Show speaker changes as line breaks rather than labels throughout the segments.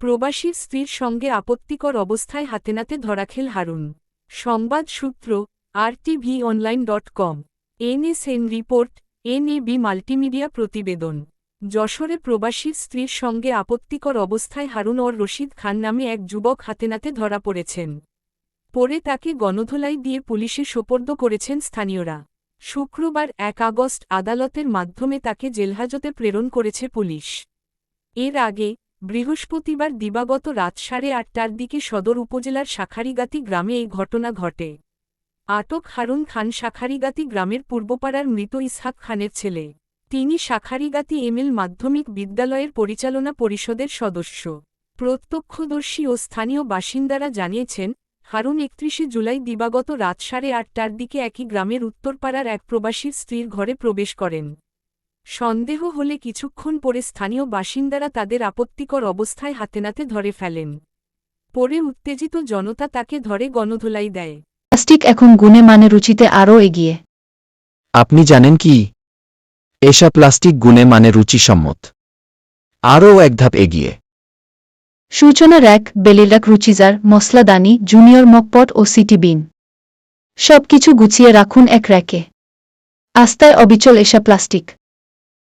প্রবাসীর স্ত্রীর সঙ্গে আপত্তিকর অবস্থায় হাতেনাতে ধরাখেল হারুন। সংবাদ সূত্র, RTV online dot com NSN report, NAB multimedia প্রতিবেদন। যশোরে প্রবাসীর স্ত্রীর সঙ্গে আপত্তিকর অবস্থায় হারুন ওর রশিদ খান নামে এক যুবক হাতেনাতে ধরা পড়েছেন। পরে তাকে গণধোলাই দিয়ে পুলিশে সোপর্দ করেছেন স্থানীয়রা। শুক্রবার এক আগস্ট আদালতের মাধ্যমে তাকে জেলহাজতে প্রেরণ করেছে পুলিশ। এর আগে বৃহস্পতিবার দিবাগত রাত সাড়ে আটটার দিকে সদর উপজেলার শাখারিগাতি গ্রামে এই ঘটনা ঘটে। আটক হারুন খান শাখারিগাতি গ্রামের পূর্বপাড়ার মৃত ইসহাক খানের ছেলে। তিনি শাখারিগাতি এমএল মাধ্যমিক বিদ্যালয়ের পরিচালনা পরিষদের সদস্য। প্রত্যক্ষদর্শী ও স্থানীয় বাসিন্দারা জানিয়েছেন, হারুন একত্রিশে জুলাই দিবাগত রাত সাড়ে আটটার দিকে একই গ্রামের উত্তরপাড়ার এক প্রবাসীর স্ত্রীর ঘরে প্রবেশ করেন। সন্দেহ হলে কিছুক্ষণ পরে স্থানীয় বাসিন্দারা তাদের আপত্তিকর অবস্থায় হাতেনাতে ধরে ফেলেন। পরে উত্তেজিত জনতা তাকে ধরে গণধোলাই দেয়।
প্লাস্টিক এখন গুণে মানে রুচিতে আরও এগিয়ে।
আপনি জানেন কি? এসা প্লাস্টিক গুণে মানে রুচিসম্মত। আরও এক ধাপ এগিয়ে।
সূচনা র্যাক বেলিরাক রুচিজার মশলাদানি জুনিয়র মকপট ও সিটি বিন। সবকিছু গুছিয়ে রাখুন এক র্যাকে। আস্তায় অবিচল এসা প্লাস্টিক।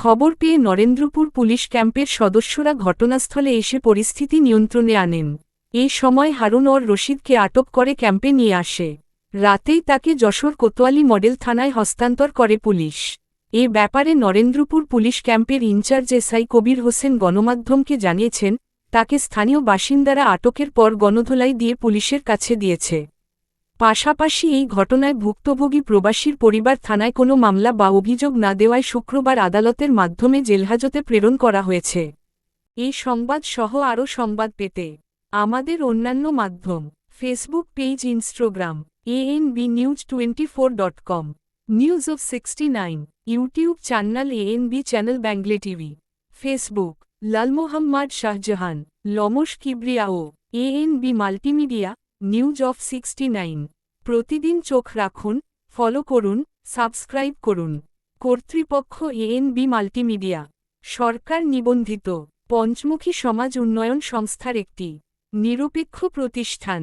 খবর পেয়ে নরেন্দ্রপুর পুলিশ ক্যাম্পের সদস্যরা ঘটনাস্থলে এসে পরিস্থিতি নিয়ন্ত্রণে আনেন। এ সময় হারুন ওর রশিদকে আটক করে ক্যাম্পে নিয়ে আসে। রাতেই তাকে যশোর কোতোয়ালি মডেল থানায় হস্তান্তর করে পুলিশ। এ ব্যাপারে নরেন্দ্রপুর পুলিশ ক্যাম্পের ইনচার্জ এসআই কবির হোসেন গণমাধ্যমকে জানিয়েছেন, তাকে স্থানীয় বাসিন্দারা আটকের পর গণধোলাই দিয়ে পুলিশের কাছে দিয়েছে। পাশাপাশি এই ঘটনায় ভুক্তভোগী প্রবাসীর পরিবার থানায় কোনো মামলা বা অভিযোগ না দেওয়ায় শুক্রবার আদালতের মাধ্যমে জেলহাজতে প্রেরণ করা হয়েছে। এই সংবাদ সহ আরও সংবাদ পেতে আমাদের অন্যান্য মাধ্যম, Facebook page, Instagram ANB news twenty four dot com news of sixty nine YouTube channel ANB channel ব্যাঙ্গলে TV Facebook Lal Mohammad Shahjahan লমস কিবরিয়াও ANB multimedia news of sixty nine. প্রতিদিন চোখ রাখুন, ফলো করুন, সাবস্ক্রাইব করুন। কর্তৃপক্ষ এএনবি মাল্টিমিডিয়া। সরকার নিবন্ধিত। পঞ্চমুখী সমাজ উন্নয়ন সংস্থার একটি নিরপেক্ষ প্রতিষ্ঠান।